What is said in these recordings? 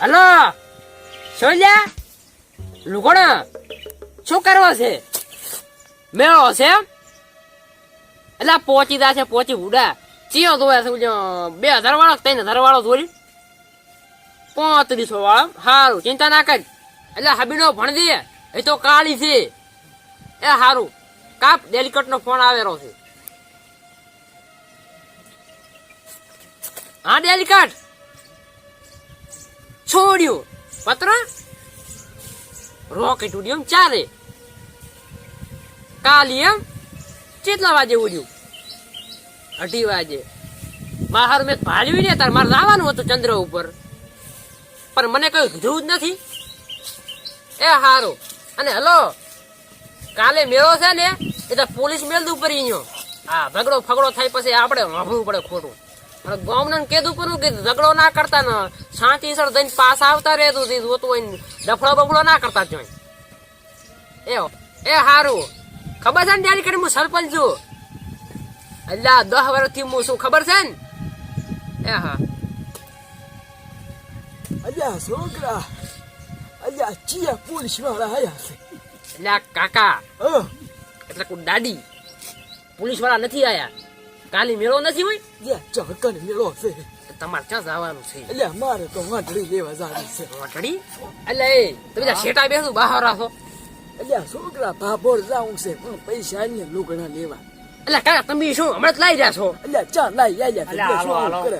Hello સોલ્યા લુગણા, શું કરવો છે? મેળો છે એમ? એટલે પોચી દા છે, પોચી ઉડા. ચિયો ધોવે છે બે હજાર વાળો ત્રણ હજાર વાળો ધોરી? પાંત્રીસો વાળો સારું ચિંતા ના કર. એટલે હબીનો ભણ દે એ તો કાળી છે. એ સારું કાપ ડેલિકટ નો ફોન આવેલો છે. હા ડેલિકટ છોડ્યું. પત્ર? રોકેટ ઉડ્યું ચારે કાલી એમ કેટલા વાગે ઉડ્યું? અઢી વાગે. બહાર મેં ભાડ્યું ને તાર, મારે લાવવાનું હતું ચંદ્ર ઉપર. પણ મને કઈ કીધું જ નથી. એ હારું. અને હલો, કાલે મેળો છે ને, એ તો પોલીસ મેલ ઉપર ગયો હા ભગડો ફગડો થાય પછી આપણે વાંભવું પડે ખોટું. અને ગામને કીધું પણ કે ઝઘડો ના કરતા ને શાંતિ સર જઈને પાસ આવતા રહેતું તે જોતું હોય ડફડો બફડો ના કરતા જોઈ એ એ હારું. ખબર છે ને ત્યારે કરી હું સરપંચ છું? અલ્યા દસ વર્ષથી હું શું ખબર છે ને? એ હા. અલ્યા છોકરા. અલ્યા ચિયા પોલીસવાળા આયા છે. એટલે કાકા. એટલે કોઈ દાડી પોલીસવાળા નથી આયા. કાલી મેળો નથી હોય? ચાકણ મેળો છે. તો તમારે ક્યાં જવાનું છે? એટલે મારે તો વાંઢળી લેવા જાવી છે. વાટડી એટલે એ તમે ત્યાં શેટા બેસું બહાર રાખો અલ્યા છોકરા ભાભોર જાવું છે પણ પૈસા ને લુગડા લેવા. એટલે કાકા તમે શું હમણાં જ લાવી રહ્યા છો? એટલે ચા લાવી હાલો કરે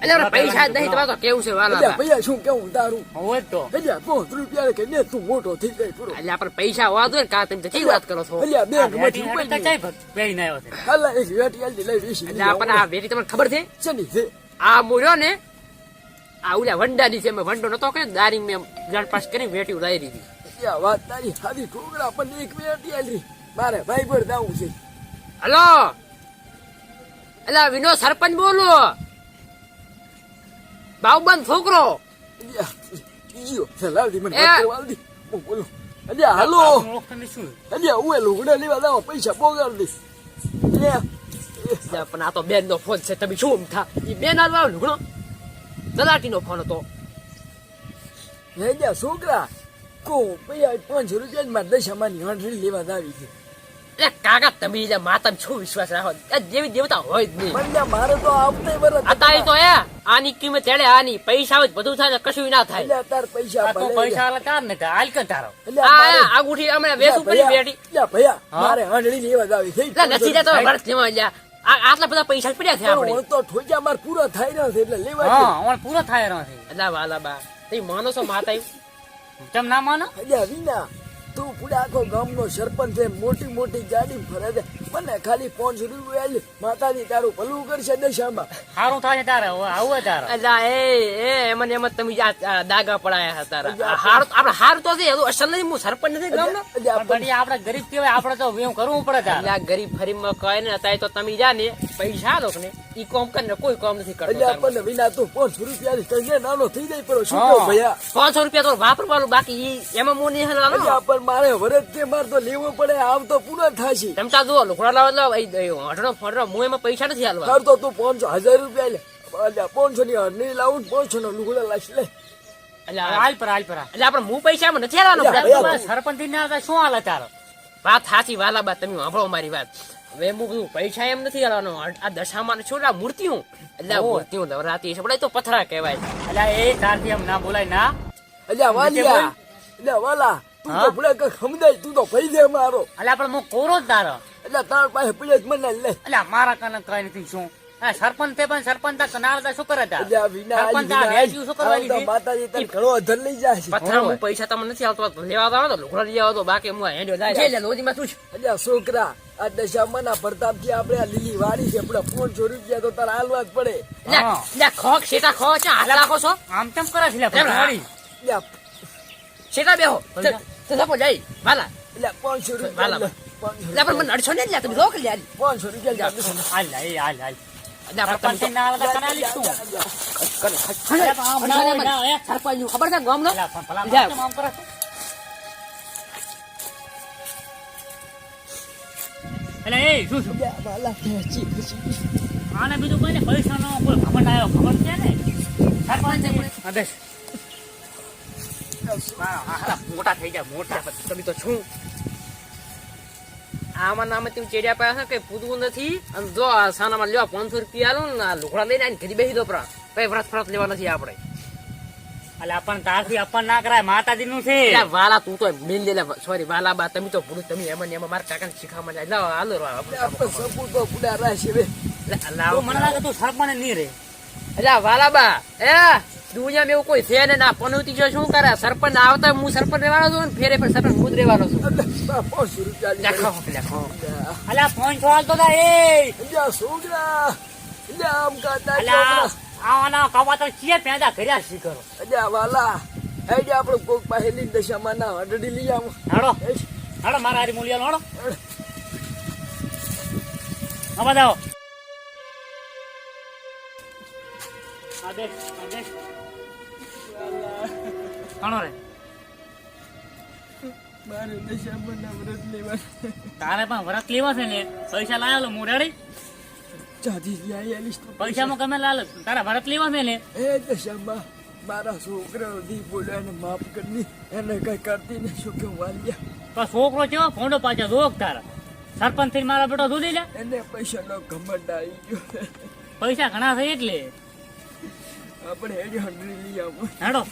બાબલા પૈસા નહીં તમારે તો કેવું છે વાલા અલ્યા ભૈયા શું કેવું તારું હોય તો અલ્યા પાંચ રૂપિયા કે ને તું મોટો થઈ જાય પૂરો એટલે આપણે પૈસા જોઈએ ને કા તમે કઈ વાત કરો છો અલ્યા બે માંથી તો ઉપાડી ચાઈ પહેરીને આવ્યો છે અલ્લા એક વેટી આલી લઈ વેસી એટલે આપણે આ વેટી તમને ખબર છે ચની છે આ મૂર્યો ને આ ઓલા વંડાની છે મેં વંડો નતો કે દારી મેં જણ પાસ કરી વેટી ઉડાવી દીધી અલ્યા વાત તારી હારી ઠોકડા પણ એક વેટી આલી મારે ભાઈ પર જાવું છે હલો અલા વિનો સરપંચ બોલો બાઉબંધ છોકરો. મને હું બોલું અલ્યા હાલો. આપણું ઓળખાણ નહીં શું અલ્યા હું એ લુગડા લેવા જાવ પૈસા બોગાડ દઈશ. પણ આ તો બેન નો ફોન છે તમે શું થા એ બેન આલવા લુગડો? દલાટી નો ફોન હતો. હે છોકરા. કો પૈયા પાંચસો રૂપિયા મારે દશામાની હાંડળી લેવા આવી છે. એટલે કાકા તમે જે માતા શું વિશ્વાસ રાખો? જેવી દેવતા હોય જ નહીં. મારે તો આવતે વરસ અત્યારે તો એ આની કિંમત તેડે આની પૈસા જ બધું થાય કશું ના થાય. અલ્યા પૈસા આ પૈસા આલે તાર ને હાલ કે તારો? આ મારે- અમે વેસું પડી બેઠી. ભૈયા મારે હાંડળી લેવા જાવી છે એટલે નથી જતો વર્ષ જેમાં લ્યા. આટલા બધા પૈસા પડ્યા છે આપણે. તો ઠોક્યા માર પૂરા થાય ના છે એટલે લેવા હા અમારે પૂરો થાય રહ્યો છે. એટલે વાલા બા તમે માનો છો માતા તેમ ના માનો? અલ્યા વિના. તું પૂરા આખો ગામનો સરપંચ છે મોટી મોટી ગાડી ફરે છે. મને ખાલી પાંચસો રૂપિયા આલી માતાજી તારું ભલું કરશે દશામાં. સારું થાય તારે હવે આવું તારે. અલા એ એ એમને એમ તમે દાગા પડાયા હતા તારા. હાર આપણે હાર તો છે અસલ નહીં હું સરપંચ નથી ગામનો. આપણે ગરીબ કેવાય આપણે તો એવું કરવું પડે તારે. આ ગરીબ ફરીમાં કહે ને અત્યારે તો તમે જા ને પૈસા લોક ને ઈ કોમ કરીને કોઈ કોમ નથી કરતો આપણને. વિના તું પાંચ રૂપિયા આલી નાનો થઈ જાય પણ શું. ભૈયા? પાંચસો રૂપિયા તો વાપરવાનું બાકી એમાં હું નહીં હલવાનું પણ મારે વરસ તે મારે તો લેવો પડે આવ તો પૂરા થશે. ચમચા જુઓ લુકડા લાવો લાવો હટડો ફટડો હું એમાં પૈસા નથી હાલવા. તાર તો તું પાંચસો હજાર રૂપિયા લે. અલ્યા પાંચસો ની હરની લાવું પાંચસો નો લુગડા લાશ લે. એટલે હાલ પર હાલ પર. એટલે આપણે હું પૈસા એમાં નથી હાલવાનો. સરપંચ ના હતા શું હાલે તારો? વાત સાચી વાલા બા તમે સાંભળો મારી વાત. હવે હું બધું પૈસા એમ નથી હાલવાનો. આ દશામાં છોડા મૂર્તિ મૂર્તિઓ? એટલે. મૂર્તિઓ નવરાત્રી છે પણ તો પથરા કહેવાય. એટલે એ તારથી એમ ના બોલાય ના? અલ્યા વાલિયા. અલ્યા વાલા. તું તો? કે સમજાય તું મારો. એટલે હું કોરો જ તારો. એટલે તાર પાસે પૈસા જ મને લે. એટલે મારા કને કઈ નથી શું? સરપંચ તે પણ સરપંચ તા કનાલ તા શું કરે તાર અલ્યા વિના આલી, સરપંચ આ વિના શું કરવા આલી. આવ તો લીધી માતાજી તને ઘણો અધર લઈ જાય છે. પથરા હું પૈસા તમને નથી આવતો લેવા દાવ તો લુગડા લઈ આવો તો બાકી હું જાય. છે શું છે અલ્યા છોકરા આ દશામાના પ્રતાપથી આપણે આ લીલી વાડી છે આપણે પાંચસો રૂપિયા તો તારે હાલવા જ પડે. ખોક શેટા ખો છે હાલા રાખો છો? આમ તેમ કરે છે શેટા બેહો? તો સપો જાય. વાલા. અલ્યા પાંચસો રૂપિયા વાલા. એટલે પણ મને અડશો ને એટલે તમે લે એટલે પાંચસો રૂપિયા. હાલ હાલ હાલ ના હાલે ના ના ખબર છે કરે. છે? એટલે એ શું શું. આને બીજું કોઈ ને પૈસા નો કોઈ ઘમંડ આવ્યો ખબર છે ને? સરપંચ મોટા થઈ જાય મોટા તમે તો છું આમાં નામે તું ચેડ્યા છે કઈ પૂતવું નથી અને જો સાનામાં લેવા પાંચસો રૂપિયા આલું ને લુગડા લઈને આને ઘરે બેસી દો પ્રા કઈ વ્રત ફ્રત લેવા નથી આપણે એટલે આપણને તારથી અપન ના કરાય માતાજી નું છે વાલા તું તો મિલ લે સોરી વાલા બા તમે તો ભૂલું તમે એમાં એમાં મારા કાકાને શીખવા જાય લાવો હાલો આપણે મને લાગે તું સરપંચ નહીં રે એટલે વાલા બા એ દુનિયામાં એવું કોઈ છે ને ના પનોતી જો શું કરે સરપંચ આવતા હું સરપંચ રહેવાનો છું ને ફેરે પણ સરપંચ હું જ રહેવાનો છું. પાંચસો રૂપિયા લેખો લેખો અલ્યા. ફોન છો હાલતો તા એ છોકરા આમ અલ્યા છોકરા આવાના કવાતર ચીએ પેદા કર્યા શી કરો અજા વાલા હેડે આપણે કોક પાહેલી દશામાં ના અડડી લઈ આવો. હાડો. હાડો. મારા હારી મૂલ્યા હાડો. આવા જાઓ રે. મારે ના વ્રત લેવા. તારે પણ લેવા છે ને પૈસા લાલ તારા લેવા છે ને? એ દશામાં મારા છોકરા દી માફ કરી એને કઈ કરતી ને શું કે વાલ્યા. તો છોકરો છે ફોંડો પાછા રોક તારા. સરપંચથી મારા બેટો દૂધી લે. એને પૈસાનો ઘમંડ આવી ગયો. પૈસા ઘણા છે એટલે. આપણે હેડી હંડરી લઈ આવો હેડો.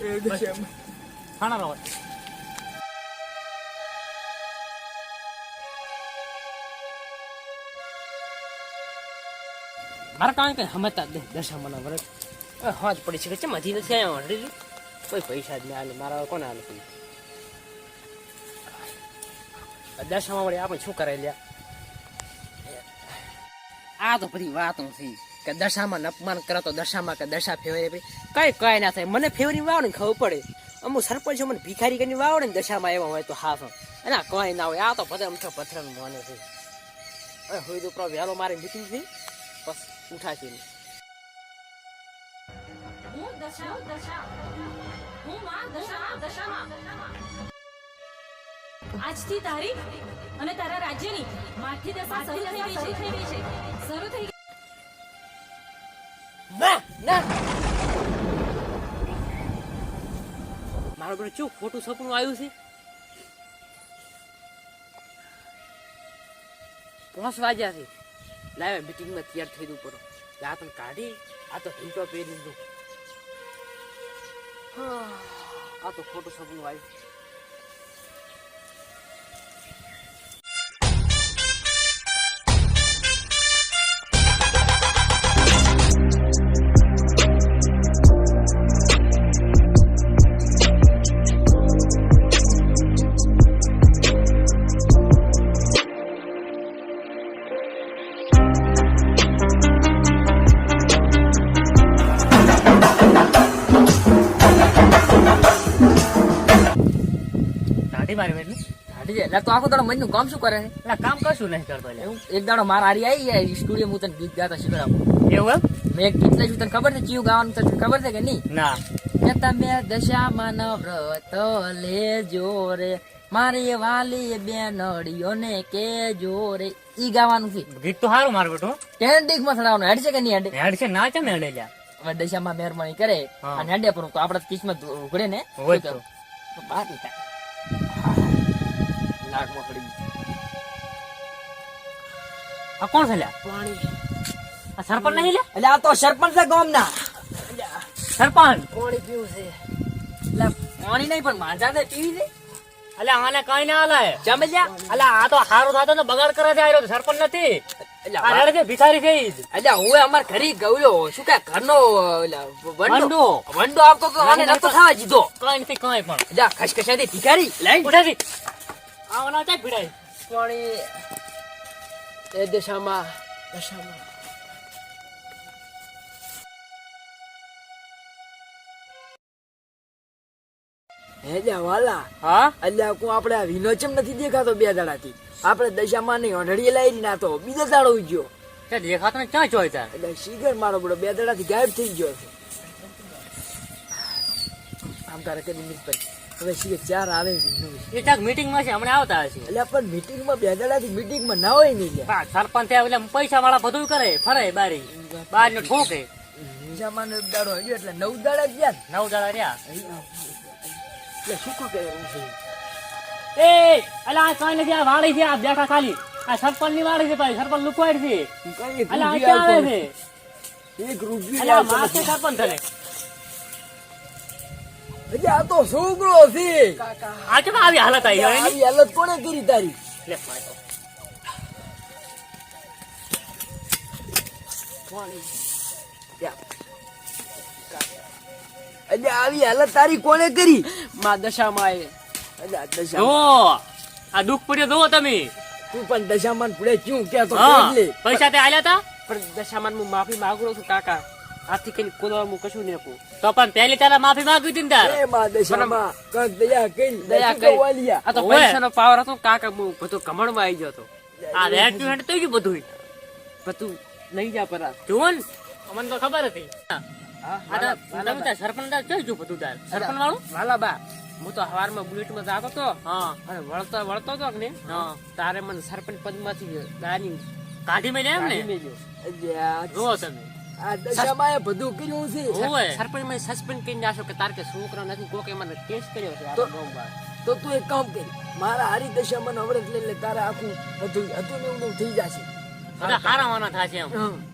એ છે ખાણા રહો મારે કામ કઈ હમતા નહીં દશામાના વ્રત હોજ પડી છે કે છે મધી નથી આવ્યા ઓલરેડી કોઈ પૈસા જ નહીં આલે. મારા કોને આલે કોઈ આ દશામાં વળી આપણે શું કરાય લ્યા? આ તો બધી વાતો છે કે દશામાં અપમાન કરો તો દશામાં કે દશા ભાઈ કઈ કઈ ના થાય. મને ફેવરી વાવડે ખબર પડે. અમુક સરપંચ મને ભિખારી કરીને વાવડે ને દશામાં એવા હોય તો હાફ એના કઈ ના હોય. આ તો પથર અમથો પથર મને છે. હોય તો વહેલો મારી મીટિંગ થઈ બસ ઉઠાશે આજથી તારી અને તારા રાજ્યની માઠી શરૂ થઈ ગઈ છે. શરૂ થઈ ના ના. મારું બેટું ચૂપ ખોટું સપનું આવ્યું છે? પાંચ વાગ્યા છે. લાવે મીટિંગમાં તૈયાર થઈ દઉં પડો આ તો કાઢી, આ તો ઢીંટો પહેરી દીધું આ તો ખોટું સપનું આવ્યું. કાઢી જાય એટલે તો આખો દાડો મનનું કામ શું કરે છે? એટલે કામ કશું નહીં કરતો એવું? એક દાડો મારા હારી આવી જાય સ્ટુડિયો હું તને ગીત ગાતા શીખડાવું એવું મેં એક ગીત લઈ તને ખબર છે ચિયું ગાવાનું તને ખબર છે કે નહીં? ના. કે તમે દશામાં વ્રત લેજો રે મારી વાલી બેનડીઓને કેજો રે. ઈ ગાવાનું છે. ગીત તો સારું મારું બેટું. કેન્ડિકમાં થડાવવાનું. હેડ છે કે નહીં હેડ હેડ છે ના ચમ હેડે લ્યા દશામાં મહેરબાની કરે. અને હેડે પર તો આપડે કિસ્મત ઉઘડે ને. હોય તો. તો બાકી થાય. નાકમાં પડી આ કોણ છે લ્યા? પાણી. આ સરપંચ નહીં લે એટલે આ તો સરપંચ છે ગામના. સરપંચ? પાણી પીવું છે. એટલે પાણી નહીં પણ માંજા ને પીવી છે એટલે આને કઈ ના હાલે જમલ્યા એટલે આ તો હારો થતો ને બગાડ કરે છે આયો સરપંચ નથી. ભિખારી થઈ એટલે હું અમાર ઘરે ગયો શું કે ઘરનો વંડો? વંડો. આપતો તો આને નતો થવા દીધો. કઈ નથી કઈ પણ. એટલે ખસખસાથી ભિખારી લઈ. ઉઠાથી આવના ચા ભીડાય? પણ એ દિશામાં દશામાં હે જા હા? અલ્યા કો આપણે વિનો ચમ નથી દેખાતો બે દાડાથી. આપણે દશામાં નહીં ઓઢડીએ લાવી ના તો બીજો દાડો ઉજ્યો તે દેખાતો ને ક્યાં જોઈ તાર? એટલે શીગર મારો બડો બે દાડાથી ગાયબ થઈ ગયો છે. આમ તારે કરી મિનિટ પર હવે શીખર ચાર આવે એ મીટિંગમાં છે હમણાં આવતા હશે. એટલે પણ મીટિંગમાં બે દાડાથી મીટિંગમાં ના હોય નહીં હા, સરપંચ એટલે પૈસા વાળા બધું કરે ફરે બારી. બાર ને ઠોકે. દશામાં નો દાડો હજુ એટલે નવ દાડા ગયા નવ દાડા રહ્યા. એટલે શું કર્યું એ અલા આ કાઈ નથી આ વાળી છે આ બેઠા ખાલી. આ સરપંચની વાળી છે ભાઈ સરપંચ લુકવાડ છે. અલા આ ક્યાં આવે છે? એક રૂપિયો. સરપંચ તને આ તો છોકરો છે. આ કેમ આવી હાલત આવી આવી હાલત કોને કરી તારી? લે એટલે આવી હાલત તારી કોને કરી? માં દશામાં એ એટલે દશા જુઓ આ દુઃખ પડ્યો જોવો તમે. તું પણ દશામાન પડે ક્યું? હા પૈસા તે આલ્યા તા? પણ દશામાં હું માફી માંગુ છું કાકા. આથી કઈ કોલવા મુ કશું નહીં આપું તો પણ પહેલી તારા માફી માંગી હતી ને તાર? એ માં દશામાં કંઈક દયા કઈ દયા કઈ. વાલિયા. આ તો. પૈસાનો પાવર હતો કાકા હું બધું કમળમાં આવી ગયો હતો. આ રેડ ટુ હેડ થઈ ગયું બધું બધું લઈ જા પરા. જુઓ ને. અમને તો ખબર હતી. હા, આ તો તમે તાર સરપંચ તાર જોઈ ગયું બધું તાર? સરપંચ વાળું વાલા બા. હું તો હવારમાં બુલેટમાં જાતો હતો હા. વળતો વળતો હતો ને તારે મને સરપંચ પદમાંથી કાઢી મેં એમ ને? જુઓ તમે. આ દશામાં બધું કર્યું છે. સરપંચ સસ્પેન્ડ કરીને જાશો કે તાર કે છોકરો નથી કોકે મને કેસ કર્યો છે તો-. તો તું એક કામ કરી મારા હારી દશામાં અવડત લઈ લે તારે આખું બધું હતું ને એવું થઈ જશે બધા હારા વાના થશે એમ.